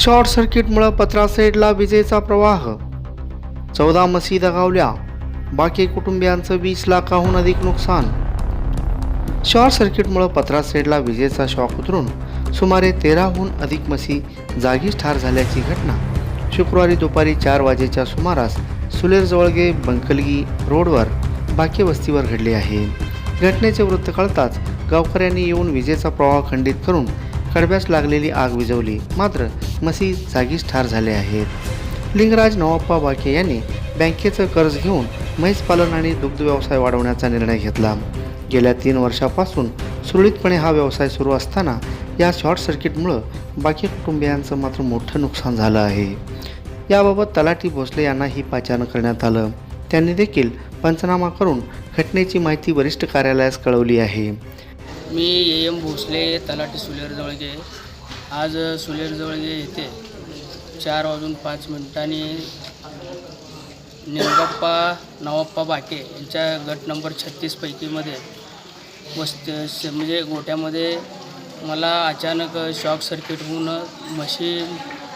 Short सर्किटमुळं पत्रासेडला विजेचा प्रवाह. चौदा मसी दगावल्या बाकी कुटुंबियांचं वीस लाखाहून अधिक नुकसान. शॉर्ट सर्किटमुळं पत्रासेडला विजेचा शॉक उतरून सुमारे तेराहून अधिक मसी जागीच ठार झाल्याची घटना. शुक्रवारी दुपारी चार वाजेच्या सुमारास सुलेरजवळगे बंकलगी रोडवर बाकी वस्तीवर घडली आहे. घटनेचे वृत्त कळताच गावकऱ्यांनी येऊन विजेचा प्रवाह खंडित करून कडब्यास लागलेली आग विझवली. मात्र मसी जागीच ठार झाले आहेत. लिंगराज नवाप्पा बाके यांनी बँकेचं कर्ज घेऊन म्हैस पालन आणि दुग्ध व्यवसाय वाढवण्याचा निर्णय घेतला. गेल्या तीन वर्षापासून सुरळीतपणे हा व्यवसाय सुरू असताना या शॉर्ट सर्किटमुळं बाकी कुटुंबियांचं मात्र मोठं नुकसान झालं आहे. याबाबत तलाठी भोसले यांनाही पाचारण करण्यात आलं. त्यांनी देखील पंचनामा करून घटनेची माहिती वरिष्ठ कार्यालयास कळवली आहे. मी ए एम भोसले तलाठी सुलेर जवळगे. आज सुलेर जवळगे येथे चार वाजून पाच मिनिटांनी निरगप्पा नवाप्पा बाके यांच्या गट नंबर छत्तीसपैकीमध्ये वस्त म्हणजे गोट्यामध्ये मला अचानक शॉक सर्किट होऊन म्हशी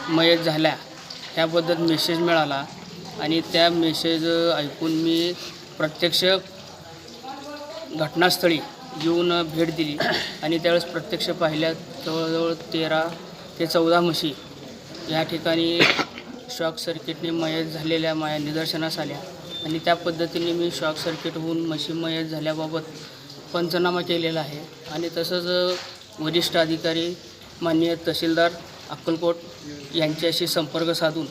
मयत झाल्या. ह्याबद्दल मेसेज मिळाला आणि त्या मेसेज ऐकून मी प्रत्यक्ष घटनास्थळी येऊन भेट दिली. आणि त्यावेळेस प्रत्यक्ष पाहिल्या जवळजवळ तेरा ते चौदा म्हशी या ठिकाणी शॉक सर्किटने मयत झालेल्या माया निदर्शनास आल्या. आणि त्या पद्धतीने मी शॉक सर्किट होऊन म्हशी मयत झाल्याबाबत पंचनामा केलेला आहे. आणि तसंच वरिष्ठ अधिकारी माननीय तहसीलदार अक्कलकोट यांच्याशी संपर्क साधून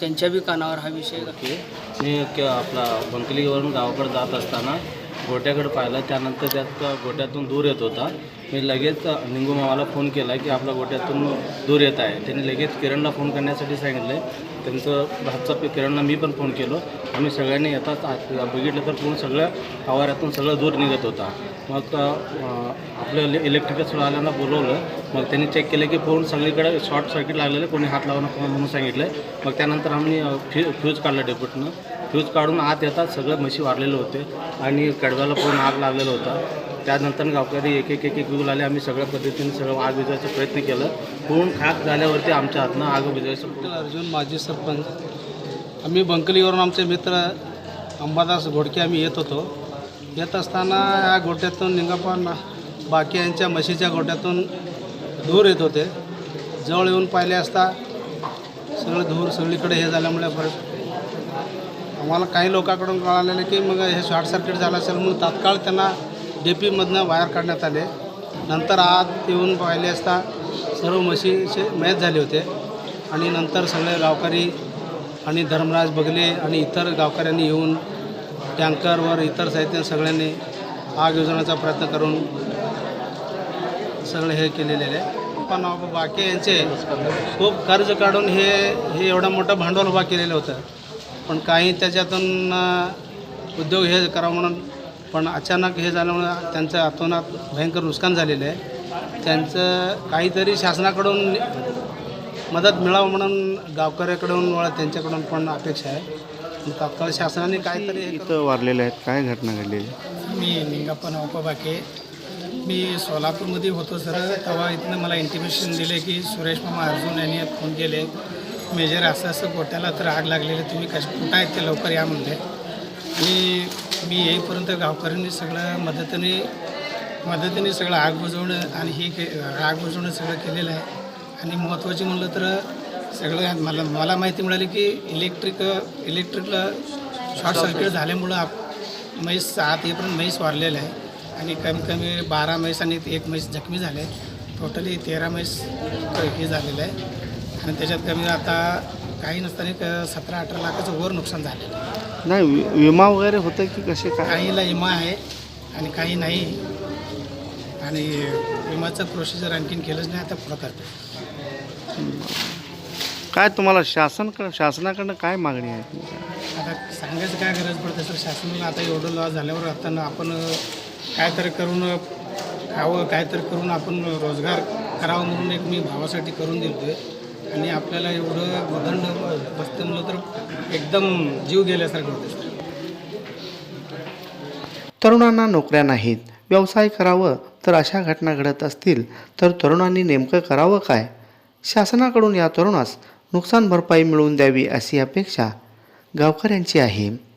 त्यांच्या बी कानावर हा विषय मी आपला बंकलीवरून गावाकडे जात असताना गोट्याकडे पाहिलं त्यानंतर त्यात गोट्यातून दूर येत होता. मी लगेच निंगू मामाला फोन केला की आपला गोट्यातून दूर येत आहे. त्यांनी लगेच किरणला फोन करण्यासाठी सांगितलं. त्यांचं हातचा किरणला मी पण फोन केलो. आम्ही सगळ्यांनी येतात बघितलं तर पूर्ण सगळं आवारातून सगळं दूर निघत होता. मग आपलं इलेक्ट्रिकल आल्यांना बोलवलं. मग त्यांनी चेक केलं की पूर्ण सगळीकडे शॉर्ट सर्किट लागलेलं कोणी हात लावू नका म्हणून सांगितलं मग त्यानंतर आम्ही फ्यू फ्यूज काढला डेपोटनं फ्यूज काढून आत येतात सगळं म्हशी वारलेले होते आणि कडव्याला पूर्ण आग लागलेला होता. त्यानंतर गावकरी एक एक एक एक विकून आले आम्ही सगळ्या पद्धतीने सगळं आग विजवायचा प्रयत्न केलं. पूर्ण खाक झाल्यावरती आमच्या हातनं आग विजवायचं अर्जुन माजी सरपंच. आम्ही बंकलीवरून आमचे मित्र अंबादास घोडके आम्ही येत होतो. येत असताना या गोट्यातून निंगापान बाकी यांच्या म्हशीच्या गोट्यातून धूर येत होते. जवळ येऊन पाहिले असता सगळं धूर सगळीकडे हे झाल्यामुळे परत आम्हाला काही लोकांकडून कळालेलं की मग हे शॉर्ट सर्किट झालं असेल म्हणून तात्काळ त्यांना डी पीमधनं वायर काढण्यात आले. नंतर आत येऊन पाहिले असता सर्व म्हशीचे मॅच झाले होते. आणि नंतर सगळे गावकरी आणि धर्मराज बगले आणि इतर गावकऱ्यांनी येऊन टँकरवर इतर साहित्य सगळ्यांनी आग योजण्याचा प्रयत्न करून सगळे हे केलेले आहे पण बाकी यांचे खूप कर्ज काढून हे हे एवढं मोठं भांडवल उभा केलेलं होतं. पण काही त्याच्यातून उद्योग हे करावं म्हणून पण अचानक हे झाल्यामुळं त्यांचं अतोनात भयंकर नुकसान झालेलं आहे. त्यांचं काहीतरी शासनाकडून मदत मिळावं म्हणून गावकऱ्याकडून व त्यांच्याकडून पण अपेक्षा आहे. तात्काळ शासनाने काहीतरी हे इथं वारलेले आहेत. काय घटना घडलेली मी निंगाप्पा नवाप्पा बाके मी सोलापूरमध्ये होतो सर. तेव्हा इथनं मला इंटिमेशन दिले की सुरेश मामा अर्जुन यांनी फोन केले. मेजर असं असं गोट्याला तर आग लागलेली तुम्ही कश कुठं आहेत ते लवकर या म्हणले आणि मी येईपर्यंत गावकऱ्यांनी sगळं मदतीने मदतीने सगळं आग बुजवणं आणि हे के आग बुजवणं सगळं केलेलं आहे. आणि महत्त्वाचे म्हणलं तर सगळं मला मला माहिती मिळाली की इलेक्ट्रिक इलेक्ट्रिकला शॉर्ट सर्किट झाल्यामुळं आप म्हैस आत येईपर्यंत म्हैस वारलेलं आहे. आणि कमी कमी बारा म्हैस आणि एक म्हैस जखमी झाले. टोटली तेरा म्हैस हे झालेलं आहे. आणि त्याच्यात कमी आता काही नसताना एक सतरा अठरा लाखाचं वर नुकसान झालेलं आहे. नाही वि- विमा वगैरे होतं की कसे काय? काहीला विमा आहे आणि काही नाही. आणि विमाचं प्रोसिजर आणखीन केलंच नाही आता पुढं करतो काय तुम्हाला शासन शासनाकडनं काय मागणी आहे? आता सांगायचं काय गरज पडते सर शासनाला आता एवढं लॉस झाल्यावर आता आपण काय तरी करून खावं काय तरी करून आपण रोजगार करावं म्हणून एक मी भावासाठी करून दिलतोय. आणि आपल्याला एवढं गोधंड बसतं म्हणलं तर एकदम जीव गेल्यासारखं होतं. तरुणांना नोकऱ्या नाहीत व्यवसाय करावं तर अशा घटना घडत असतील तर तरुणांनी नेमकं करावं काय? शासनाकडून या तरुणास नुकसान भरपाई मिळवून द्यावी अशी अपेक्षा गावकऱ्यांची आहे.